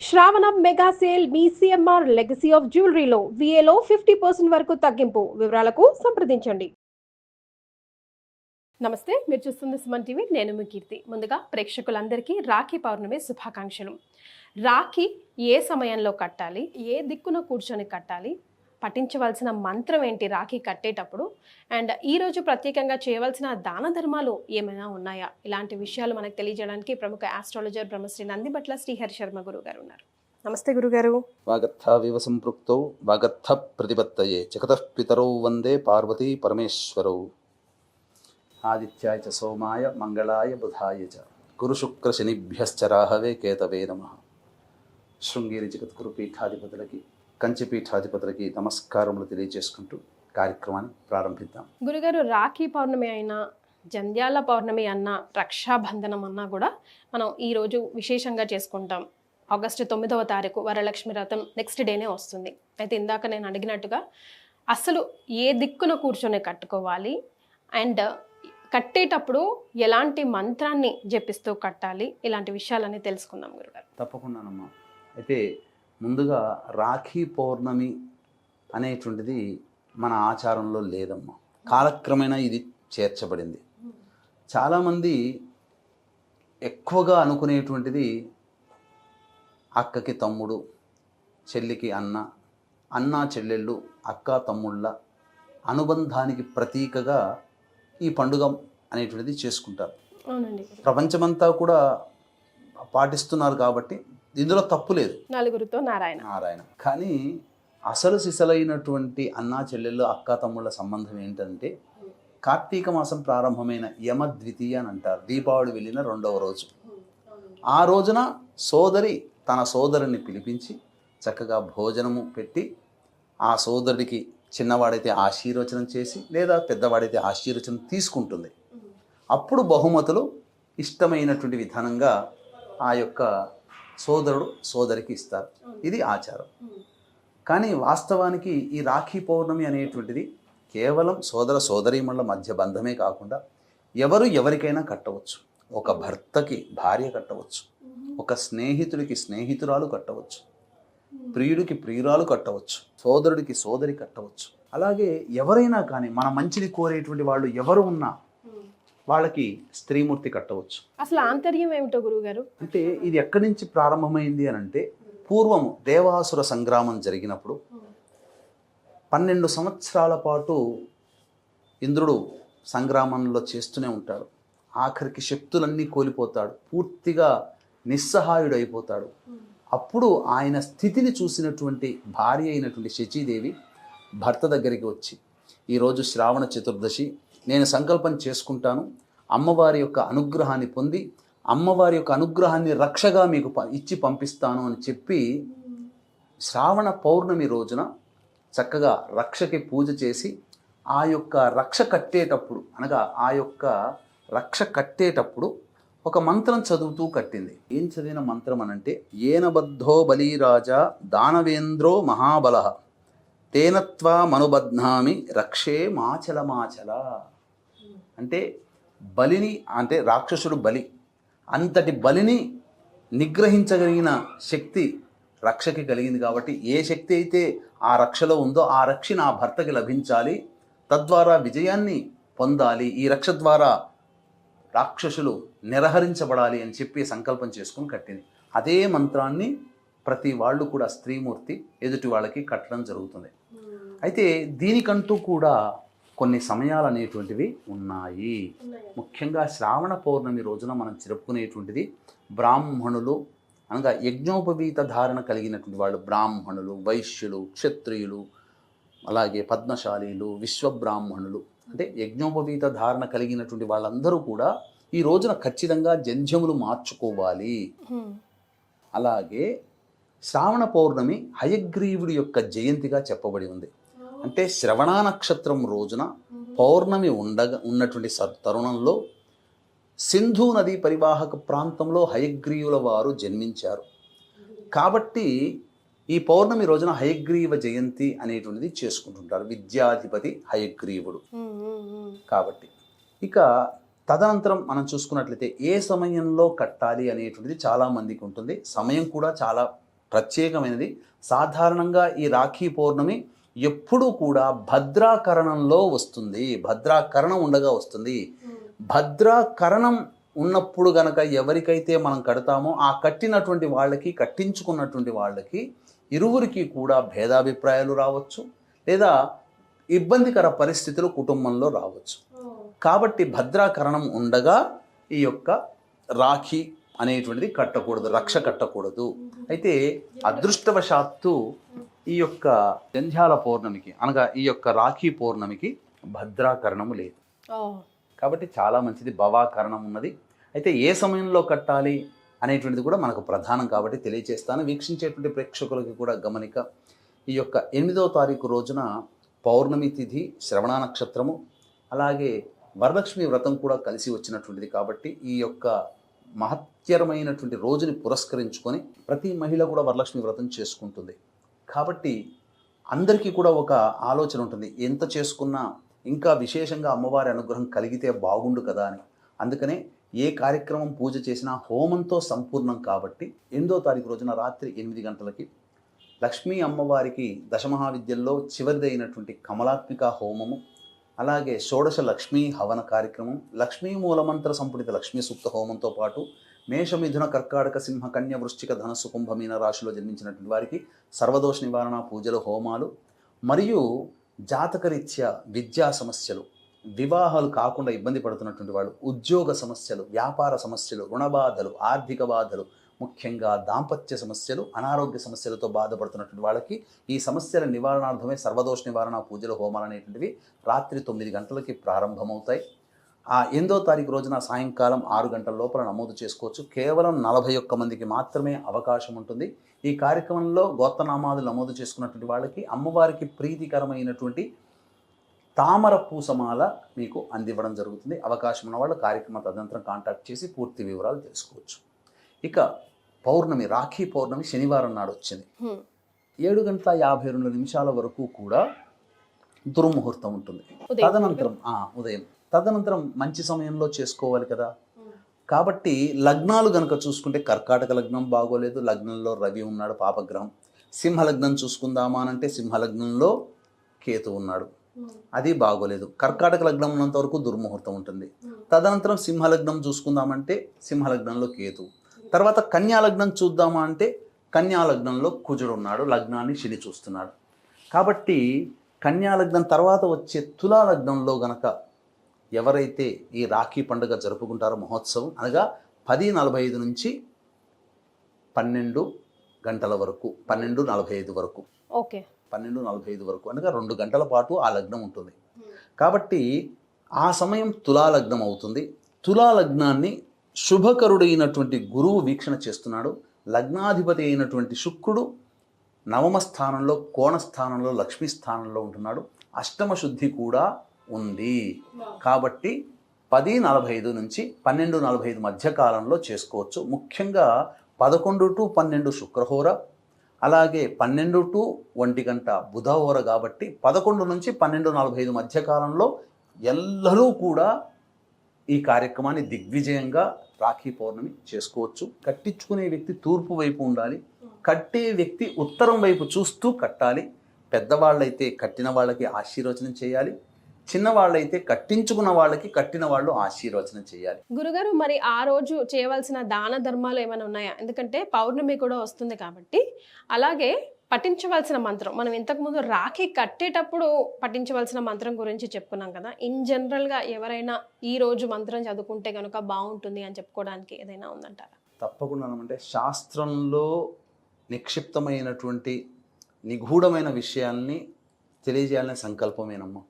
శ్రావణ mega sale మీ CMR legacy of జ్యువెలరీలో విఏలో ఫిఫ్టీ పర్సెంట్ వరకు తగ్గింపు. వివరాలకు సంప్రదించండి. నమస్తే మీరు చూస్తుంది సుమన్ టీవీ నేను మీ కీర్తి. ముందుగా ప్రేక్షకులందరికీ రాఖీ పౌర్ణమి శుభాకాంక్షలు. రాఖీ ఏ సమయంలో కట్టాలి? ఏ దిక్కున కూర్చొని కట్టాలి? పఠించవలసిన మంత్రం ఏంటి? రాఖీ కట్టేటప్పుడు. అండ్ ఈరోజు ప్రత్యేకంగా చేయవలసిన దాన ధర్మాలు ఏమైనా ఉన్నాయా? ఇలాంటి విషయాలు మనకు తెలియజేయడానికి ప్రముఖ ఆస్ట్రాలజర్ బ్రహ్మశ్రీ నందిబట్ల శ్రీహరి శర్మ గురువు గారు ఉన్నారు. నమస్తే గురుగారు. వాగర్థావివ సంపృక్తౌ వాగర్థ ప్రతిపత్తయే జగతః పితరౌ వందే పార్వతీ పరమేశ్వరౌ. ఆదిత్యాయ చ సోమాయ మంగళాయ బుధాయ చ. గురుశుక్రశనిభ్యశ్చ రాహవే కేతవే నమ. శృంగేరి జగద్గురు పీఠాధిపతులకి కంచి పీఠాధిపతులకి నమస్కారములు తెలియజేసుకుంటూ కార్యక్రమాన్ని ప్రారంభిద్దాం. గురుగారు రాఖీ పౌర్ణమి అయినా జంధ్యాల పౌర్ణమి అన్న రక్షాబంధనం అన్నా కూడా మనం ఈరోజు విశేషంగా చేసుకుంటాం. ఆగస్టు తొమ్మిదవ తారీఖు వరలక్ష్మి వ్రతం నెక్స్ట్ డేనే వస్తుంది. అయితే ఇందాక నేను అడిగినట్టుగా అసలు ఏ దిక్కున కూర్చొని కట్టుకోవాలి? అండ్ కట్టేటప్పుడు ఎలాంటి మంత్రాన్ని జపిస్తూ కట్టాలి? ఇలాంటి విషయాలన్నీ తెలుసుకుందాం గురుగారు. తప్పకుండానమ్మా. అయితే ముందుగా రాఖీ పౌర్ణమి అనేటువంటిది మన ఆచారంలో లేదమ్మా. కాలక్రమేణా ఇది చేర్చబడింది. చాలామంది ఎక్కువగా అనుకునేటువంటిది అక్కకి తమ్ముడు చెల్లికి అన్న అన్న చెల్లెళ్ళు అక్క తమ్ముళ్ళ అనుబంధానికి ప్రతీకగా ఈ పండుగ అనేటువంటిది చేసుకుంటారు. ప్రపంచమంతా కూడా పాటిస్తున్నారు కాబట్టి ఇందులో తప్పు లేదు. నలుగురితో నారాయణ. నారాయణ. కానీ అసలు సిసలైనటువంటి అన్నా చెల్లెళ్ళు అక్క తమ్ముళ్ళ సంబంధం ఏంటంటే కార్తీక మాసం ప్రారంభమైన యమ ద్వితీయ అని అంటారు. దీపావళి వెళ్ళిన రెండవ రోజు. ఆ రోజున సోదరి తన సోదరుని పిలిపించి చక్కగా భోజనము పెట్టి ఆ సోదరుడికి చిన్నవాడైతే ఆశీర్వచనం చేసి లేదా పెద్దవాడైతే ఆశీర్వచనం తీసుకుంటుంది. అప్పుడు బహుమతులు ఇష్టమైనటువంటి విధానంగా ఆ యొక్క సోదరుడు సోదరికి ఇస్తారు. ఇది ఆచారం. కానీ వాస్తవానికి ఈ రాఖీ పౌర్ణమి అనేటువంటిది కేవలం సోదర సోదరీమణుల మధ్య బంధమే కాకుండా ఎవరు ఎవరికైనా కట్టవచ్చు. ఒక భర్తకి భార్య కట్టవచ్చు. ఒక స్నేహితుడికి స్నేహితురాలు కట్టవచ్చు. ప్రియుడికి ప్రియురాలు కట్టవచ్చు. సోదరుడికి సోదరి కట్టవచ్చు. అలాగే ఎవరైనా కానీ మన మంచిని కోరేటువంటి వాళ్ళు ఎవరు ఉన్నా వాళ్ళకి స్త్రీమూర్తి కట్టవచ్చు. అసలు ఆంతర్యం ఏమిటో గురువుగారు? అంటే ఇది ఎక్కడి నుంచి ప్రారంభమైంది అని అంటే పూర్వము దేవాసుర సంగ్రామం జరిగినప్పుడు పన్నెండు సంవత్సరాల పాటు ఇంద్రుడు సంగ్రామంలో చేస్తూనే ఉంటాడు. ఆఖరికి శక్తులన్నీ కోల్పోతాడు. పూర్తిగా నిస్సహాయుడు అయిపోతాడు. అప్పుడు ఆయన స్థితిని చూసినటువంటి భార్య అయినటువంటి శచీదేవి భర్త దగ్గరికి వచ్చి ఈరోజు శ్రావణ చతుర్దశి నేను సంకల్పం చేసుకుంటాను. అమ్మవారి యొక్క అనుగ్రహాన్ని పొంది అమ్మవారి యొక్క అనుగ్రహాన్ని రక్షగా మీకు ప- ఇచ్చి పంపిస్తాను అని చెప్పి శ్రావణ పౌర్ణమి రోజున చక్కగా రక్షకి పూజ చేసి ఆ యొక్క రక్ష కట్టేటప్పుడు అనగా ఆ యొక్క రక్ష కట్టేటప్పుడు ఒక మంత్రం చదువుతూ కట్టింది. ఏం చదివిన మంత్రం అనంటే ఏనబద్ధో బలీరాజా దానవేంద్రో మహాబల తేనత్వా మనుబధ్నామి రక్షే మాచల మాచల అంటే బలిని అంటే రాక్షసుడు బలి. అంతటి బలిని నిగ్రహించగలిగిన శక్తి రక్షకి కలిగింది కాబట్టి ఏ శక్తి అయితే ఆ రక్షలో ఉందో ఆ రక్ష నా భర్తకి లభించాలి. తద్వారా విజయాన్ని పొందాలి. ఈ రక్ష ద్వారా రాక్షసులు నిరహరించబడాలి అని చెప్పి సంకల్పం చేసుకుని కట్టింది. అదే మంత్రాన్ని ప్రతి వాళ్ళు కూడా స్త్రీమూర్తి ఎదుటి వాళ్ళకి కట్టడం జరుగుతుంది. అయితే దీనికంటూ కూడా కొన్ని సమయాలు అనేటువంటివి ఉన్నాయి. ముఖ్యంగా శ్రావణ పౌర్ణమి రోజున మనం జరుపుకునేటువంటిది బ్రాహ్మణులు అనగా యజ్ఞోపవీత ధారణ కలిగినటువంటి వాళ్ళు బ్రాహ్మణులు వైశ్యులు క్షత్రియులు అలాగే పద్మశాలీలు విశ్వబ్రాహ్మణులు. అంటే యజ్ఞోపవీత ధారణ కలిగినటువంటి వాళ్ళందరూ కూడా ఈ రోజున ఖచ్చితంగా జంధ్యములు మార్చుకోవాలి. అలాగే శ్రావణ పౌర్ణమి హయగ్రీవుడి యొక్క జయంతిగా చెప్పబడి ఉంది. అంటే శ్రవణ నక్షత్రం రోజున పౌర్ణమి ఉండగా ఉన్నటువంటి స- తరుణంలో సింధు నదీ పరివాహక ప్రాంతంలో హయగ్రీవుల వారు జన్మించారు. కాబట్టి ఈ పౌర్ణమి రోజున హయగ్రీవ జయంతి అనేటువంటిది చేసుకుంటుంటారు. విద్యాధిపతి హయగ్రీవుడు. కాబట్టి ఇక తదనంతరం మనం చూసుకున్నట్లయితే ఏ సమయంలో కట్టాలి అనేటువంటిది చాలా మందికి ఉంటుంది. సమయం కూడా చాలా ప్రత్యేకమైనది. సాధారణంగా ఈ రాఖీ పౌర్ణమి ఎప్పుడూ కూడా భద్రాకరణంలో వస్తుంది. భద్రాకరణం ఉండగా వస్తుంది. భద్రాకరణం ఉన్నప్పుడు గనక ఎవరికైతే మనం కడతామో ఆ కట్టినటువంటి వాళ్ళకి కట్టించుకున్నటువంటి వాళ్ళకి ఇరువురికి కూడా భేదాభిప్రాయాలు రావచ్చు. లేదా ఇబ్బందికర పరిస్థితులు కుటుంబంలో రావచ్చు. కాబట్టి భద్రాకరణం ఉండగా ఈ యొక్క రాఖీ అనేటువంటిది కట్టకూడదు రక్ష కట్టకూడదు. అయితే అదృష్టవశాత్తు ఈ యొక్క జంధ్యాల పౌర్ణమికి అనగా ఈ యొక్క రాఖీ పౌర్ణమికి భద్రాకరణము లేదు. కాబట్టి చాలా మంచిది భవాకరణం ఉన్నది. అయితే ఏ సమయంలో కట్టాలి అనేటువంటిది కూడా మనకు ప్రధానం కాబట్టి తెలియజేస్తాను వీక్షించేటువంటి ప్రేక్షకులకి కూడా గమనిక. ఈ యొక్క ఎనిమిదవ తారీఖు రోజున పౌర్ణమి తిథి శ్రవణ నక్షత్రము అలాగే వరలక్ష్మి వ్రతం కూడా కలిసి వచ్చినటువంటిది కాబట్టి ఈ యొక్క మహత్యరమైనటువంటి రోజుని పురస్కరించుకొని ప్రతి మహిళ కూడా వరలక్ష్మి వ్రతం చేసుకుంటుంది. కాబట్టి అందరికీ కూడా ఒక ఆలోచన ఉంటుంది. ఎంత చేసుకున్నా ఇంకా విశేషంగా అమ్మవారి అనుగ్రహం కలిగితే బాగుండు కదా అని. అందుకనే ఏ కార్యక్రమం పూజ చేసినా హోమంతో సంపూర్ణం కాబట్టి ఎనిమిదో తారీఖు రోజున రాత్రి ఎనిమిది గంటలకి లక్ష్మీ అమ్మవారికి దశమహావిద్యల్లో చివరిదైనటువంటి కమలాత్మిక హోమము అలాగే షోడశ లక్ష్మీ హవన కార్యక్రమం లక్ష్మీ మూలమంత్ర సంపుటిత లక్ష్మీ సూక్త హోమంతో పాటు మేషమిథున కర్కాటక సింహ కన్య వృశ్చిక ధనస్సు కుంభమీన రాశిలో జన్మించినటువంటి వారికి సర్వదోష నివారణ పూజలు హోమాలు మరియు జాతకరీత్యా విద్యా సమస్యలు వివాహాలు కాకుండా ఇబ్బంది పడుతున్నటువంటి వాళ్ళు ఉద్యోగ సమస్యలు వ్యాపార సమస్యలు రుణ బాధలు ఆర్థిక బాధలు ముఖ్యంగా దాంపత్య సమస్యలు అనారోగ్య సమస్యలతో బాధపడుతున్నటువంటి వాళ్ళకి ఈ సమస్యల నివారణార్థమే సర్వదోష నివారణ పూజలు హోమాలు అనేటువంటివి రాత్రి తొమ్మిది గంటలకి ప్రారంభమవుతాయి. ఆ ఎనిమిదో తారీఖు రోజున సాయంకాలం ఆరు గంటల లోపల నమోదు చేసుకోవచ్చు. కేవలం నలభై ఒక్క మందికి మాత్రమే అవకాశం ఉంటుంది. ఈ కార్యక్రమంలో గోత్రనామాలు నమోదు చేసుకున్నటువంటి వాళ్ళకి అమ్మవారికి ప్రీతికరమైనటువంటి తామర పూసమాల మీకు అందివ్వడం జరుగుతుంది. అవకాశం ఉన్న వాళ్ళు కార్యక్రమ తదనంతరం కాంటాక్ట్ చేసి పూర్తి వివరాలు తెలుసుకోవచ్చు. ఇక పౌర్ణమి రాఖీ పౌర్ణమి శనివారం నాడు వచ్చింది. ఏడు గంటల యాభై రెండు నిమిషాల వరకు కూడా దుర్ముహూర్తం ఉంటుంది. తదనంతరం ఆ, ఉదయం. తదనంతరం మంచి సమయంలో చేసుకోవాలి కదా. కాబట్టి లగ్నాలు గనక చూసుకుంటే కర్కాటక లగ్నం బాగోలేదు. లగ్నంలో రవి ఉన్నాడు పాపగ్రహం. సింహలగ్నం చూసుకుందామా అంటే సింహలగ్నంలో కేతు ఉన్నాడు. అది బాగోలేదు. కర్కాటక లగ్నం ఉన్నంత వరకు దుర్ముహూర్తం ఉంటుంది. తదనంతరం సింహలగ్నం చూసుకుందామంటే సింహలగ్నంలో కేతు. తర్వాత కన్యాలగ్నం చూద్దామా అంటే కన్యా లగ్నంలో కుజుడు ఉన్నాడు లగ్నాన్ని శని చూస్తున్నాడు. కాబట్టి కన్యా లగ్నం తర్వాత వచ్చే తులా లగ్నంలో గనక ఎవరైతే ఈ రాఖీ పండుగ జరుపుకుంటారో మహోత్సవం అనగా పది నలభై ఐదు నుంచి పన్నెండు గంటల వరకు పన్నెండు నలభై ఐదు వరకు. ఓకే. పన్నెండు నలభై ఐదు వరకు అనగా రెండు గంటల పాటు ఆ లగ్నం ఉంటుంది. కాబట్టి ఆ సమయం తులా లగ్నం అవుతుంది. తులా లగ్నాన్ని శుభకరుడైనటువంటి గురువు వీక్షణ చేస్తున్నాడు. లగ్నాధిపతి అయినటువంటి శుక్రుడు నవమ స్థానంలో కోణ స్థానంలో లక్ష్మీ స్థానంలో ఉంటున్నాడు. అష్టమ శుద్ధి కూడా ఉంది. కాబట్టి పది నలభై ఐదు నుంచి పన్నెండు నలభై ఐదు మధ్య కాలంలో చేసుకోవచ్చు. ముఖ్యంగా పదకొండు టు పన్నెండు శుక్రహోర అలాగే పన్నెండు టు ఒంటి గంట బుధహోర కాబట్టి పదకొండు నుంచి పన్నెండు నలభై ఐదు మధ్య కాలంలో ఎల్లరూ కూడా ఈ కార్యక్రమాన్ని దిగ్విజయంగా రాఖీ పౌర్ణమి చేసుకోవచ్చు. కట్టించుకునే వ్యక్తి తూర్పు వైపు ఉండాలి. కట్టే వ్యక్తి ఉత్తరం వైపు చూస్తూ కట్టాలి. పెద్దవాళ్ళైతే కట్టిన వాళ్ళకి ఆశీర్వచనం చేయాలి. చిన్నవాళ్ళైతే కట్టించుకున్న వాళ్ళకి కట్టిన వాళ్ళు ఆశీర్వచనం చేయాలి. గురుగారు మరి ఆ రోజు చేయవలసిన దాన ధర్మాలు ఏమైనా ఉన్నాయా? ఎందుకంటే పౌర్ణమి కూడా వస్తుంది కాబట్టి. అలాగే పఠించవలసిన మంత్రం మనం ఇంతకుముందు రాఖీ కట్టేటప్పుడు పఠించవలసిన మంత్రం గురించి చెప్పుకున్నాం కదా. ఇన్ జనరల్గా ఎవరైనా ఈ రోజు మంత్రం చదువుకుంటే కనుక బాగుంటుంది అని చెప్పుకోవడానికి ఏదైనా ఉందంటారా? తప్పకుండా అంటే శాస్త్రంలో నిక్షిప్తమైనటువంటి నిగూఢమైన విషయాల్ని తెలియజేయాలనే సంకల్పమేనమ్మా.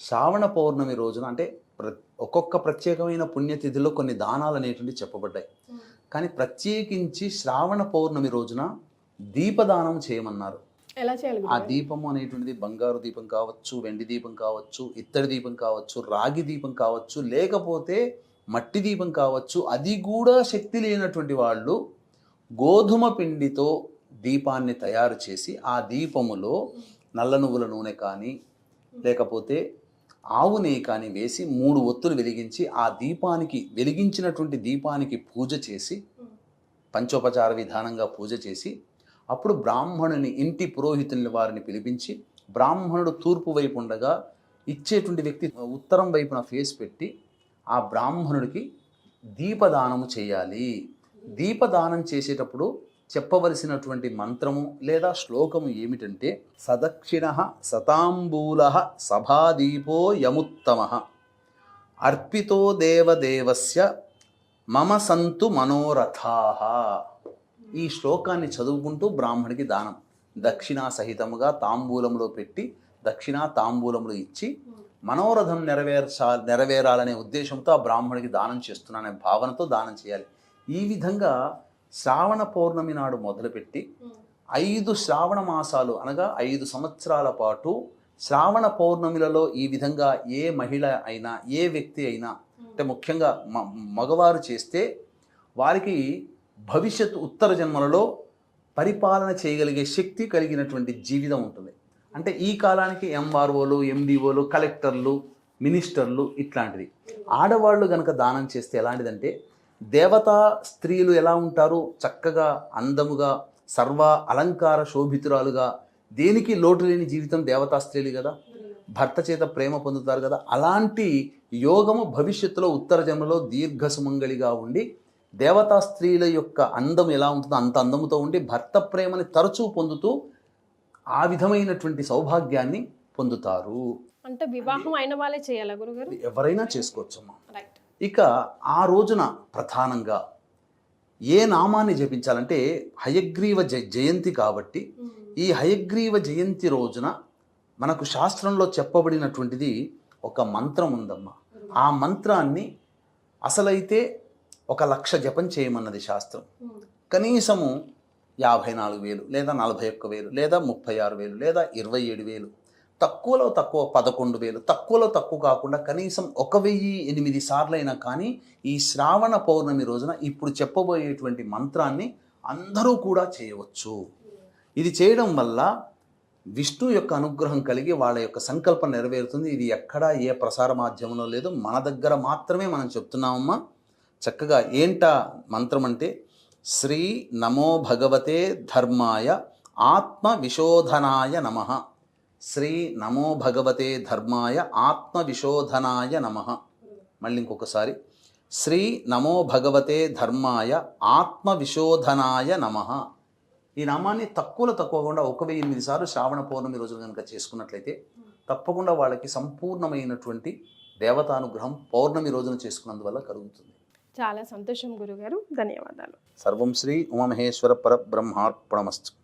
శ్రావణ పౌర్ణమి రోజున అంటే ప్ర ఒక్కొక్క ప్రత్యేకమైన పుణ్యతిథిలో కొన్ని దానాలు అనేటువంటి చెప్పబడ్డాయి. కానీ ప్రత్యేకించి శ్రావణ పౌర్ణమి రోజున దీపదానం చేయమన్నారు. ఎలా చేయాలి ఆ? దీపము అనేటువంటిది బంగారు దీపం కావచ్చు వెండి దీపం కావచ్చు ఇత్తడి దీపం కావచ్చు రాగి దీపం కావచ్చు లేకపోతే మట్టి దీపం కావచ్చు అది కూడా శక్తి లేనటువంటి వాళ్ళు గోధుమ పిండితో దీపాన్ని తయారు చేసి ఆ దీపములో నల్ల నువ్వుల నూనె కానీ లేకపోతే ఆవు నెయ్యి కానీ వేసి మూడు ఒత్తులు వెలిగించి ఆ దీపానికి వెలిగించినటువంటి దీపానికి పూజ చేసి పంచోపచార విధానంగా పూజ చేసి అప్పుడు బ్రాహ్మణుని ఇంటి పురోహితుని వారిని పిలిపించి బ్రాహ్మణుడు తూర్పు వైపు ఉండగా ఇచ్చేటువంటి వ్యక్తి ఉత్తరం వైపున ఫేస్ పెట్టి ఆ బ్రాహ్మణుడికి దీపదానము చేయాలి. దీపదానం చేసేటప్పుడు చెప్పవలసినటువంటి మంత్రము లేదా శ్లోకము ఏమిటంటే సదక్షిణ శతాంబూల సభాదీపో యముత్తమ. అర్పితో దేవదేవస్య మమ సంతు మనోరథా. ఈ శ్లోకాన్ని చదువుకుంటూ బ్రాహ్మణికి దానం. దక్షిణా సహితముగా తాంబూలంలో పెట్టి దక్షిణా తాంబూలములు ఇచ్చి మనోరథం నెరవేర్చా నెరవేరాలనే ఉద్దేశంతో ఆ బ్రాహ్మణికి దానం చేస్తున్నాననే భావనతో దానం చేయాలి. ఈ విధంగా శ్రావణ పౌర్ణమి నాడు మొదలుపెట్టి ఐదు శ్రావణ మాసాలు అనగా ఐదు సంవత్సరాల పాటు శ్రావణ పౌర్ణమిలలో ఈ విధంగా ఏ మహిళ అయినా ఏ వ్యక్తి అయినా అంటే ముఖ్యంగా మ మగవారు చేస్తే వారికి భవిష్యత్ ఉత్తర జన్మలలో పరిపాలన చేయగలిగే శక్తి కలిగినటువంటి జీవితం ఉంటుంది. అంటే ఈ కాలానికి ఎంఆర్ఓలు ఎండిఓలు కలెక్టర్లు మినిస్టర్లు ఇట్లాంటిది ఆడవాళ్ళు గనక దానం చేస్తే ఎలాంటిదంటే దేవతా స్త్రీలు ఎలా ఉంటారు చక్కగా అందముగా సర్వ అలంకార శోభితురాలుగా దేనికి లోటు లేని జీవితం దేవతా స్త్రీలు కదా? భర్త చేత ప్రేమ పొందుతారు కదా? అలాంటి యోగము భవిష్యత్తులో ఉత్తర జన్మలో దీర్ఘ సుమంగళిగా ఉండి దేవతా స్త్రీల యొక్క అందం ఎలా ఉంటుందో అంత అందముతో ఉండి భర్త ప్రేమని తరచూ పొందుతూ ఆ విధమైనటువంటి సౌభాగ్యాన్ని పొందుతారు. అంటే వివాహం అయిన వాళ్ళే చేయాలా గురుగారు? ఎవరైనా చేసుకోవచ్చమ్మా. రైట్ ఇక ఆ రోజున ప్రధానంగా ఏ నామాన్ని జపించాలంటే హయగ్రీవ జ జయంతి కాబట్టి ఈ హయగ్రీవ జయంతి రోజున మనకు శాస్త్రంలో చెప్పబడినటువంటిది ఒక మంత్రం ఉందమ్మా. ఆ మంత్రాన్ని అసలైతే ఒక లక్ష జపం చేయమన్నది శాస్త్రం. కనీసము యాభై నాలుగు వేలు లేదా నలభై ఒక్క వేలు లేదా ముప్పై ఆరు వేలు లేదా ఇరవై ఏడు వేలు తక్కువలో తక్కువ పదకొండు వేలు తక్కువలో తక్కువ కాకుండా కనీసం ఒక వెయ్యి ఎనిమిది సార్లైనా కానీ ఈ శ్రావణ పౌర్ణమి రోజున ఇప్పుడు చెప్పబోయేటువంటి మంత్రాన్ని అందరూ కూడా చేయవచ్చు. ఇది చేయడం వల్ల విష్ణు యొక్క అనుగ్రహం కలిగి వాళ్ళ యొక్క సంకల్పం నెరవేరుతుంది. ఇది ఎక్కడా ఏ ప్రసార మాధ్యమంలో లేదు. మన దగ్గర మాత్రమే మనం చెప్తున్నామమ్మా. చక్కగా ఏంటా మంత్రం అంటే? శ్రీ నమో భగవతే ధర్మాయ ఆత్మ విశోధనాయ నమ. శ్రీ నమో భగవతే ధర్మాయ ఆత్మ విశోధనాయ నమ. మళ్ళీ ఇంకొకసారి. శ్రీ నమో భగవతే ధర్మాయ ఆత్మ విశోధనాయ నమ. ఈ నామాన్ని తక్కువలో తక్కువకుండా ఒక వెయ్యి ఎనిమిది సార్లు శ్రావణ పౌర్ణమి రోజున కనుక చేసుకున్నట్లయితే తప్పకుండా వాళ్ళకి సంపూర్ణమైనటువంటి దేవతానుగ్రహం పౌర్ణమి రోజున చేసుకున్నందువల్ల కలుగుతుంది. చాలా సంతోషం గురుగారు. ధన్యవాదాలు. సర్వం శ్రీ ఉమామహేశ్వర పరబ్రహ్మార్పణమస్తు.